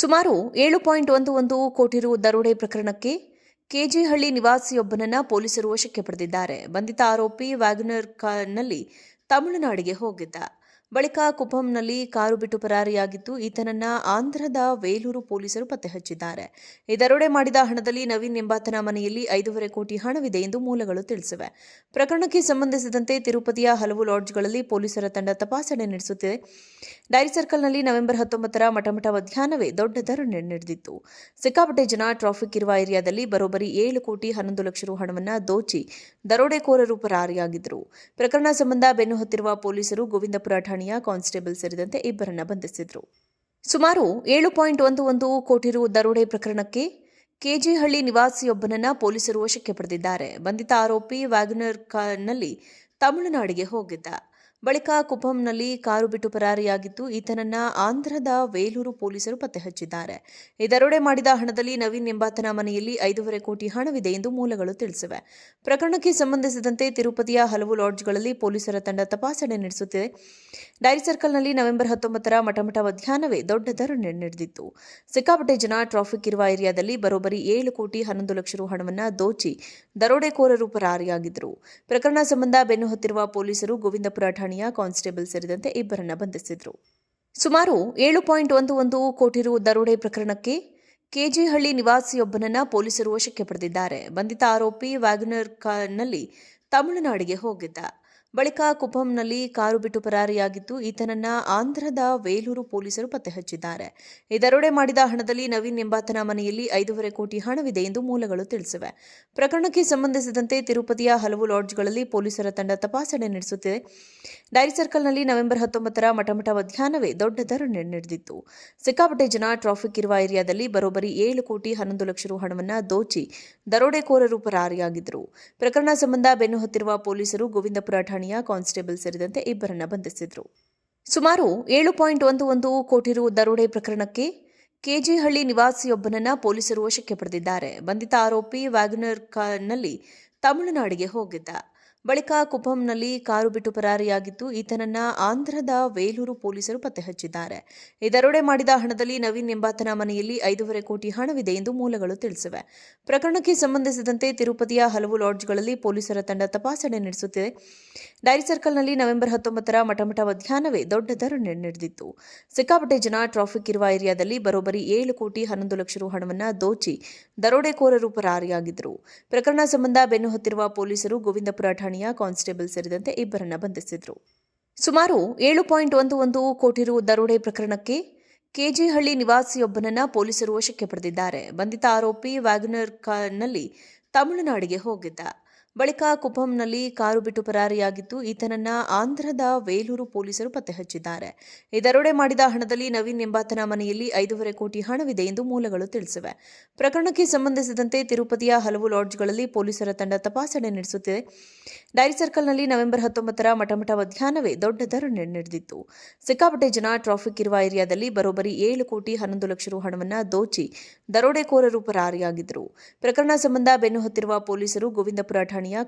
ಸುಮಾರು ಏಳು ಪಾಯಿಂಟ್ ಒಂದು ಒಂದು ಕೋಟಿ ರು ದರೋಡೆ ಪ್ರಕರಣಕ್ಕೆ ಕೆಜಿಹಳ್ಳಿ ನಿವಾಸಿಯೊಬ್ಬನನ್ನ ಪೊಲೀಸರು ವಶಕ್ಕೆ ಪಡೆದಿದ್ದಾರೆ. ಬಂಧಿತ ಆರೋಪಿ ವ್ಯಾಗನರ್ ಕಾರ್ನಲ್ಲಿ ತಮಿಳುನಾಡಿಗೆ ಹೋಗಿದ್ದ. ಬಳಿಕ ಕುಪ್ಪಂನಲ್ಲಿ ಕಾರು ಬಿಟ್ಟು ಪರಾರಿಯಾಗಿದ್ದು ಈತನನ್ನ ಆಂಧ್ರದ ವೇಲೂರು ಪೊಲೀಸರು ಪತ್ತೆ ಹಚ್ಚಿದ್ದಾರೆ. ಇದರೊಡೆ ದರೋಡೆ ಮಾಡಿದ ಹಣದಲ್ಲಿ ನವೀನ್ ಎಂಬಾತನ ಮನೆಯಲ್ಲಿ ಐದೂವರೆ ಕೋಟಿ ಹಣವಿದೆ ಎಂದು ಮೂಲಗಳು ತಿಳಿಸಿವೆ. ಪ್ರಕರಣಕ್ಕೆ ಸಂಬಂಧಿಸಿದಂತೆ ತಿರುಪತಿಯ ಹಲವು ಲಾಡ್ಜ್ಗಳಲ್ಲಿ ಪೊಲೀಸರ ತಂಡ ತಪಾಸಣೆ ನಡೆಸುತ್ತಿದೆ. ಡೈರಿ ಸರ್ಕಲ್ನಲ್ಲಿ ನವೆಂಬರ್ ಹತ್ತೊಂಬತ್ತರ ಮಠಮಠ ಮಧ್ಯಾಹ್ನವೇ ದೊಡ್ಡ ಧರಣಿ ನಡೆದಿತ್ತು. ಸಿಕ್ಕಾಪಟ್ಟೆ ಜನ ಟ್ರಾಫಿಕ್ ಇರುವ ಏರಿಯಾದಲ್ಲಿ ಬರೋಬ್ಬರಿ ಏಳು ಕೋಟಿ ಹನ್ನೊಂದು ಲಕ್ಷ ರು ಹಣವನ್ನು ದೋಚಿ ದರೋಡೆಕೋರರು ಪರಾರಿಯಾಗಿದ್ದರು. ಪ್ರಕರಣ ಸಂಬಂಧ ಬೆನ್ನು ಹತ್ತಿರುವ ಪೊಲೀಸರು ಗೋವಿಂದಪುರ ಠಾಣೆಯ ಕಾನ್ಸ್ಟೇಬಲ್ ಸೇರಿದಂತೆ ಇಬ್ಬರನ್ನ ಬಂಧಿಸಿದ್ರು. ಸುಮಾರು ಏಳು ಪಾಯಿಂಟ್ ಒಂದು ಒಂದು ಕೋಟಿ ರು ದರೋಡೆ ಪ್ರಕರಣಕ್ಕೆ ಕೆಜಿಹಳ್ಳಿ ನಿವಾಸಿಯೊಬ್ಬನನ್ನ ಪೊಲೀಸರು ವಶಕ್ಕೆ ಪಡೆದಿದ್ದಾರೆ. ಬಂಧಿತ ಆರೋಪಿ ವ್ಯಾಗನರ್ ಕಾರ್ನಲ್ಲಿ ತಮಿಳುನಾಡಿಗೆ ಹೋಗಿದ್ದ. ಬಳಿಕ ಕುಪಂನಲ್ಲಿ ಕಾರು ಬಿಟ್ಟು ಪರಾರಿಯಾಗಿದ್ದು, ಈತನನ್ನ ಆಂಧ್ರದ ವೇಲೂರು ಪೊಲೀಸರು ಪತ್ತೆ ಹಚ್ಚಿದ್ದಾರೆ ಇದರೊಡೆ ದರೋಡೆ ಮಾಡಿದ ಹಣದಲ್ಲಿ ನವೀನ್ ಎಂಬಾತನ ಮನೆಯಲ್ಲಿ ಐದೂವರೆ ಕೋಟಿ ಹಣವಿದೆ ಎಂದು ಮೂಲಗಳು ತಿಳಿಸಿವೆ. ಪ್ರಕರಣಕ್ಕೆ ಸಂಬಂಧಿಸಿದಂತೆ ತಿರುಪತಿಯ ಹಲವು ಲಾಡ್ಜ್ಗಳಲ್ಲಿ ಪೊಲೀಸರ ತಂಡ ತಪಾಸಣೆ ನಡೆಸುತ್ತಿದೆ. ಡೈರಿ ಸರ್ಕಲ್ನಲ್ಲಿ ನವೆಂಬರ್ ಹತ್ತೊಂಬತ್ತರ ಮಠಮಠ ಮಧ್ಯಾಹ್ನವೇ ದೊಡ್ಡ ಧರಣಿ ನಡೆದಿತ್ತು. ಸಿಕ್ಕಾಪಟ್ಟೆ ಜನ ಟ್ರಾಫಿಕ್ ಇರುವ ಏರಿಯಾದಲ್ಲಿ ಬರೋಬ್ಬರಿ ಏಳು ಕೋಟಿ ಹನ್ನೊಂದು ಲಕ್ಷ ರು ಹಣವನ್ನು ದೋಚಿ ದರೋಡೆಕೋರರು ಪರಾರಿಯಾಗಿದ್ದರು. ಪ್ರಕರಣ ಸಂಬಂಧ ಬೆನ್ನು ಹತ್ತಿರುವ ಪೊಲೀಸರು ಗೋವಿಂದಪುರ ಠಾಣೆಯ ಕಾನ್ಸ್ಟೇಬಲ್ ಸೇರಿದಂತೆ ಇಬ್ಬರನ್ನ ಬಂಧಿಸಿದ್ರು. ಸುಮಾರು ಏಳು ಪಾಯಿಂಟ್ ಒಂದು ಒಂದು ಕೋಟಿ ರು ದರೋಡೆ ಪ್ರಕರಣಕ್ಕೆ ಕೆಜಿಹಳ್ಳಿ ನಿವಾಸಿಯೊಬ್ಬನನ್ನ ಪೊಲೀಸರು ವಶಕ್ಕೆ ಪಡೆದಿದ್ದಾರೆ. ಬಂಧಿತ ಆರೋಪಿ ವ್ಯಾಗನರ್ ಕಾರ್ನಲ್ಲಿ ತಮಿಳುನಾಡಿಗೆ ಹೋಗಿದ್ದ. ಬಳಿಕ ಕುಪಂನಲ್ಲಿ ಕಾರು ಬಿಟ್ಟು ಪರಾರಿಯಾಗಿದ್ದು ಈತನನ್ನ ಆಂಧ್ರದ ವೇಲೂರು ಪೊಲೀಸರು ಪತ್ತೆ ಹಚ್ಚಿದ್ದಾರೆ. ಇದರೊಡೆ ದರೋಡೆ ಮಾಡಿದ ಹಣದಲ್ಲಿ ನವೀನ್ ಎಂಬಾತನ ಮನೆಯಲ್ಲಿ ಐದೂವರೆ ಕೋಟಿ ಹಣವಿದೆ ಎಂದು ಮೂಲಗಳು ತಿಳಿಸಿವೆ. ಪ್ರಕರಣಕ್ಕೆ ಸಂಬಂಧಿಸಿದಂತೆ ತಿರುಪತಿಯ ಹಲವು ಲಾಡ್ಜ್ಗಳಲ್ಲಿ ಪೊಲೀಸರ ತಂಡ ತಪಾಸಣೆ ನಡೆಸುತ್ತಿದೆ. ಡೈರಿ ಸರ್ಕಲ್ನಲ್ಲಿ ನವೆಂಬರ್ ಹತ್ತೊಂಬತ್ತರ ಮಠಮಠ ಮಧ್ಯಾಹ್ನವೇ ದೊಡ್ಡ ಧರಣಿ ನಡೆದಿತ್ತು. ಸಿಕ್ಕಾಪಟ್ಟೆ ಜನ ಟ್ರಾಫಿಕ್ ಇರುವ ಏರಿಯಾದಲ್ಲಿ ಬರೋಬ್ಬರಿ ಏಳು ಕೋಟಿ ಹನ್ನೊಂದು ಲಕ್ಷ ರು ಹಣವನ್ನು ದೋಚಿ ದರೋಡೆಕೋರರು ಪರಾರಿಯಾಗಿದ್ದರು. ಪ್ರಕರಣ ಸಂಬಂಧ ಬೆನ್ನು ಹತ್ತಿರುವ ಪೊಲೀಸರು ಗೋವಿಂದಪುರ ಠಾಣೆಯ ಕಾನ್ಸ್ಟೇಬಲ್ ಸೇರಿದಂತೆ ಇಬ್ಬರನ್ನ ಬಂಧಿಸಿದ್ರು. ಸುಮಾರು ಏಳು ಪಾಯಿಂಟ್ ಒಂದು ಒಂದು ಕೋಟಿ ರು ದರೋಡೆ ಪ್ರಕರಣಕ್ಕೆ ಕೆಜಿಹಳ್ಳಿ ನಿವಾಸಿಯೊಬ್ಬನನ್ನ ಪೊಲೀಸರು ವಶಕ್ಕೆ ಪಡೆದಿದ್ದಾರೆ. ಬಂಧಿತ ಆರೋಪಿ ವ್ಯಾಗನರ್ ಕಾರ್ನಲ್ಲಿ ತಮಿಳುನಾಡಿಗೆ ಹೋಗಿದ್ದ. ಬಳಿಕ ಕುಪಂನಲ್ಲಿ ಕಾರು ಬಿಟ್ಟು ಪರಾರಿಯಾಗಿದ್ದು ಈತನನ್ನ ಆಂಧ್ರದ ವೇಲೂರು ಪೊಲೀಸರು ಪತ್ತೆ ಹಚ್ಚಿದ್ದಾರೆ. ಇದರೊಡೆ ದರೋಡೆ ಮಾಡಿದ ಹಣದಲ್ಲಿ ನವೀನ್ ಎಂಬಾತನ ಮನೆಯಲ್ಲಿ ಐದೂವರೆ ಕೋಟಿ ಹಣವಿದೆ ಎಂದು ಮೂಲಗಳು ತಿಳಿಸಿವೆ. ಪ್ರಕರಣಕ್ಕೆ ಸಂಬಂಧಿಸಿದಂತೆ ತಿರುಪತಿಯ ಹಲವು ಲಾಡ್ಜ್ಗಳಲ್ಲಿ ಪೊಲೀಸರ ತಂಡ ತಪಾಸಣೆ ನಡೆಸುತ್ತಿದೆ. ಡೈರಿ ಸರ್ಕಲ್ನಲ್ಲಿ ನವೆಂಬರ್ ಹತ್ತೊಂಬತ್ತರ ಮಠಮಠ ಮಧ್ಯಾಹ್ನವೇ ದೊಡ್ಡ ಧರಣಿ ನಡೆದಿತ್ತು. ಸಿಕ್ಕಾಪಟ್ಟೆ ಜನ ಟ್ರಾಫಿಕ್ ಇರುವ ಏರಿಯಾದಲ್ಲಿ ಬರೋಬ್ಬರಿ ಏಳು ಕೋಟಿ ಹನ್ನೊಂದು ಲಕ್ಷ ರು ಹಣವನ್ನು ದೋಚಿ ದರೋಡೆಕೋರರು ಪರಾರಿಯಾಗಿದ್ದರು ಪ್ರಕರಣ ಸಂಬಂಧ ಬೆನ್ನು ಹತ್ತಿರುವ ಪೊಲೀಸರು ಗೋವಿಂದಪುರ ಠಾಣೆಯ ಕಾನ್ಸ್ಟೇಬಲ್ ಸೇರಿದಂತೆ ಇಬ್ಬರನ್ನು ಬಂಧಿಸಿದರು. ಸುಮಾರು ಏಳು ಪಾಯಿಂಟ್ ಒಂದು ಒಂದು ಕೋಟಿ ರು ದರೋಡೆ ಪ್ರಕರಣಕ್ಕೆ ಕೆಜಿಹಳ್ಳಿ ನಿವಾಸಿಯೊಬ್ಬನನ್ನ ಪೊಲೀಸರು ವಶಕ್ಕೆ ಪಡೆದಿದ್ದಾರೆ. ಬಂಧಿತ ಆರೋಪಿ ವ್ಯಾಗನರ್ ಕಾರ್ನಲ್ಲಿ ತಮಿಳುನಾಡಿಗೆ ಹೋಗಿದ್ದ. ಬಳಿಕ ಕುಪಂನಲ್ಲಿ ಕಾರು ಬಿಟ್ಟು ಪರಾರಿಯಾಗಿದ್ದು, ಈತನನ್ನ ಆಂಧ್ರದ ವೇಲೂರು ಪೊಲೀಸರು ಪತ್ತೆ ಹಚ್ಚಿದ್ದಾರೆ. ಇದರೊಡೆ ದರೋಡೆ ಮಾಡಿದ ಹಣದಲ್ಲಿ ನವೀನ್ ಎಂಬಾತನ ಮನೆಯಲ್ಲಿ ಐದೂವರೆ ಕೋಟಿ ಹಣವಿದೆ ಎಂದು ಮೂಲಗಳು ತಿಳಿಸಿವೆ. ಪ್ರಕರಣಕ್ಕೆ ಸಂಬಂಧಿಸಿದಂತೆ ತಿರುಪತಿಯ ಹಲವು ಲಾಡ್ಜ್ಗಳಲ್ಲಿ ಪೊಲೀಸರ ತಂಡ ತಪಾಸಣೆ ನಡೆಸುತ್ತಿದೆ. ಡೈರಿ ಸರ್ಕಲ್ನಲ್ಲಿ ನವೆಂಬರ್ ಹತ್ತೊಂಬತ್ತರ ಮಠಮಠ ಮಧ್ಯಾಹ್ನವೇ ದೊಡ್ಡ ಧರಣಿ ನಡೆದಿತ್ತು. ಸಿಕ್ಕಾಪಟ್ಟೆ ಜನ ಟ್ರಾಫಿಕ್ ಇರುವ ಏರಿಯಾದಲ್ಲಿ ಬರೋಬ್ಬರಿ ಏಳು ಕೋಟಿ ಹನ್ನೊಂದು ಲಕ್ಷ ರು ಹಣವನ್ನು ದೋಚಿ ದರೋಡೆಕೋರರು ಪರಾರಿಯಾಗಿದ್ದರು. ಪ್ರಕರಣ ಸಂಬಂಧ ಬೆನ್ನು ಹತ್ತಿರುವ ಪೊಲೀಸರು ಗೋವಿಂದಪುರ ಠಾಣೆಯ